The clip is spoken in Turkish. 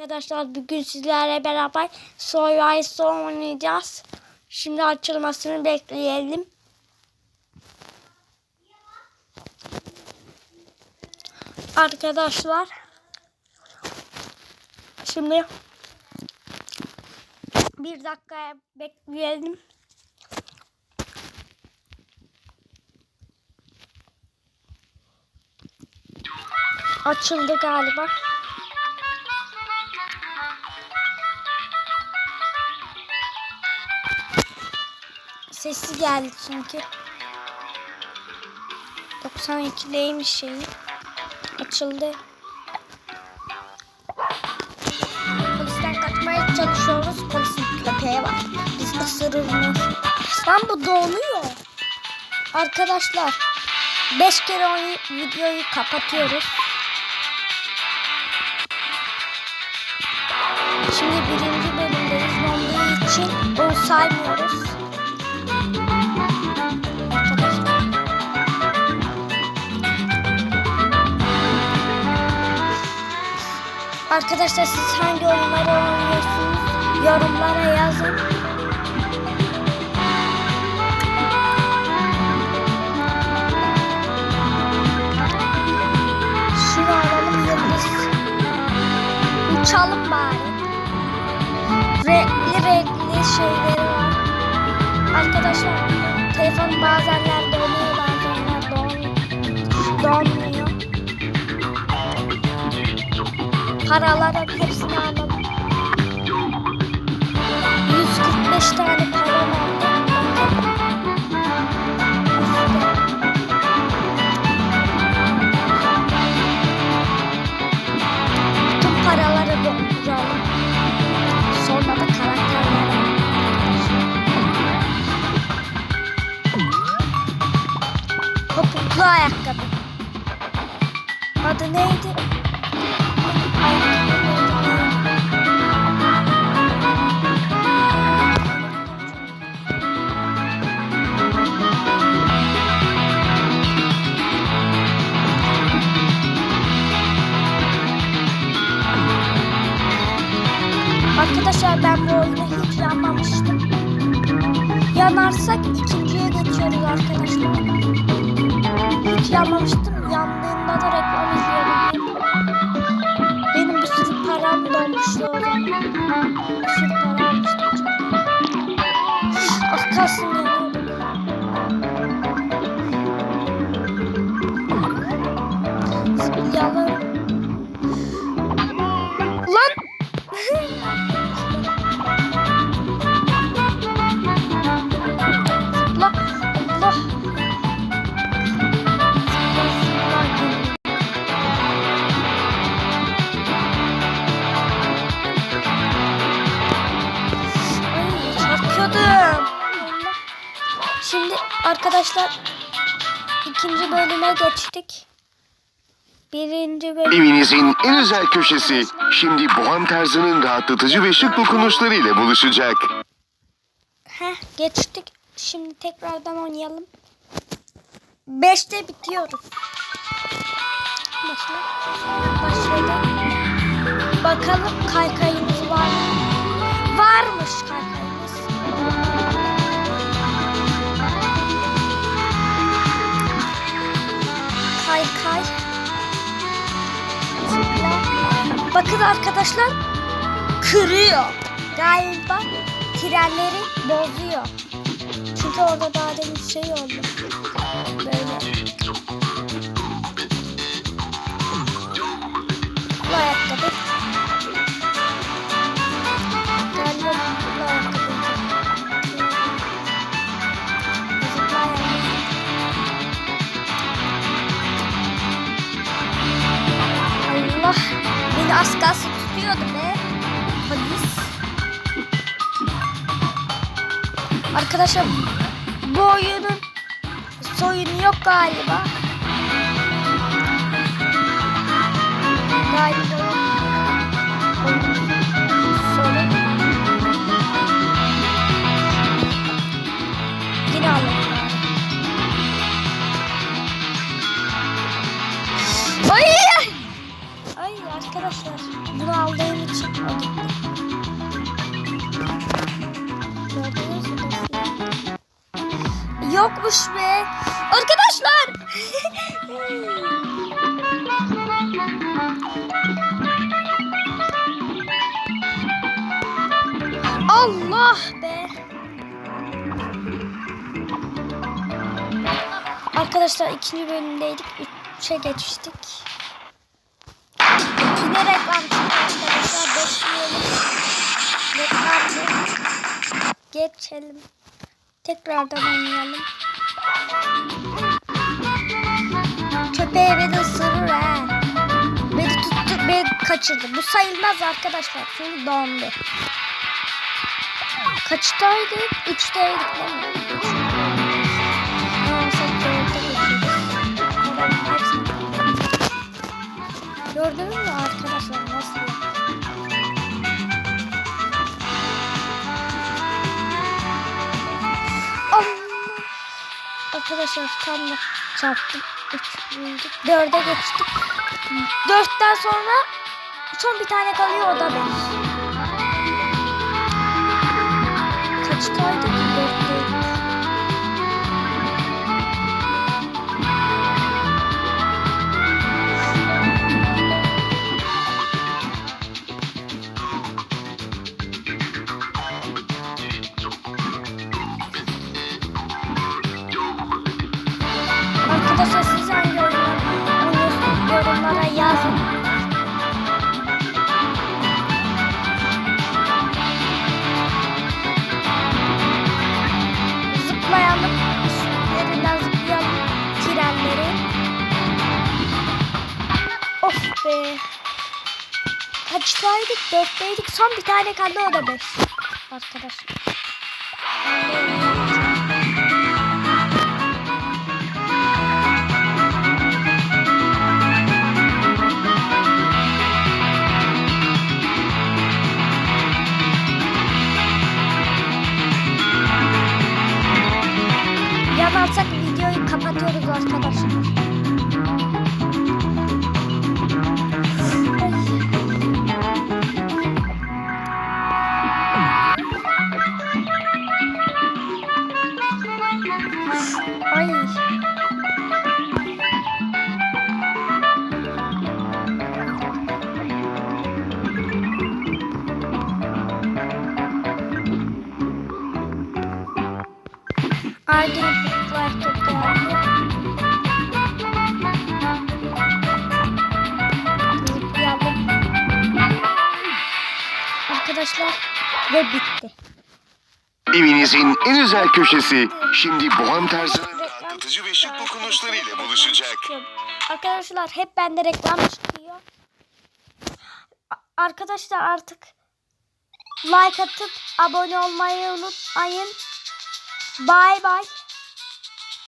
Arkadaşlar bugün sizlerle beraber Soy oynayacağız. Şimdi açılmasını bekleyelim. Arkadaşlar şimdi bir dakika bekleyelim. Açıldı galiba. Sesi geldi çünkü. 92'deymiş şeyi. Açıldı. Polisten kaçmaya çalışıyoruz. Polisin köpeğe var. Biz ısırır mı? Lan bu donuyor. Arkadaşlar 5 kere oynayıp videoyu kapatıyoruz. Şimdi birinci bölümdeyiz. Donduğu için onu saymıyoruz. Arkadaşlar siz hangi oyunları oynuyorsunuz? Yorumlara yazın. Şunu alalım yıldız. Uçalım bari. Renkli renkli şeyleri var. Arkadaşlar telefon bazenler donuyor bazenler don Paraların hepsini alalım. 145 tane param oldu. Tüm paraları dolduralım. Sonra da karakterlere. Topuklu ayakkabı. Adı neydi? Yanarsak ikinciye geçiyoruz arkadaşlar. Hiç yanmamıştım. Yandığında da reklam arkadaşlar ikinci bölüme geçtik. Birinci bölüm. Evinizin en özel köşesi şimdi Boğam Tarzı'nın rahatlatıcı ve şık dokunuşlarıyla buluşacak. Heh, geçtik. Şimdi tekrardan oynayalım. Beşte bitiyoruz. Başla. Başladı. Bakalım kaykayımız var mı? Varmış. Kaykay. Bakın arkadaşlar kırıyor. Galiba trenleri bozuyor. Çünkü orada daha demin şey oldu. Böyle. Bu ayakkabı. Galiba. Allah beni az tutuyordu be. Polis. Arkadaşlar bu oyunun soyunu yok. Galiba arkadaşlar. Bunu aldığım için o. Yokmuş be. Arkadaşlar. Allah be. Arkadaşlar ikinci bölümdeydik. Üçe geçmiştik. Geçelim. Tekrardan oynayalım. Köpeğe beni ısırır ha. Beni tuttu, beni kaçırdı. Bu sayılmaz arkadaşlar. Çünkü dondu. Kaçtaydık? Üçteydik değil Arkadaşlar tam da çarptım. Üç büyüdük. Dörde geçtik. Dörtten sonra son bir tane kalıyor o da beş. Kaçtaydık? Dörtteydik. Arkadaşlar siz hangi oynuyorsunuz yorumlara yazın. Zıplayalım. Üstlerinden zıplayalım. Trenleri. Of be. Kaçtaydık? Dörtteydik. Son bir tane kaldı o da beş. Arkadaşlar. Yanarsak videoyu kapatıyoruz arkadaşlar. Ay. Aydın var çok geldi. Zıplayalım. Arkadaşlar ve bitti. Evinizin en özel köşesi şimdi Boğam Tarzı'nın rahatlatıcı ve şık dokunuşlarıyla buluşacak. Arkadaşlar hep bende reklam çıkıyor. Arkadaşlar artık like atıp abone olmayı unutmayın. Bye bye.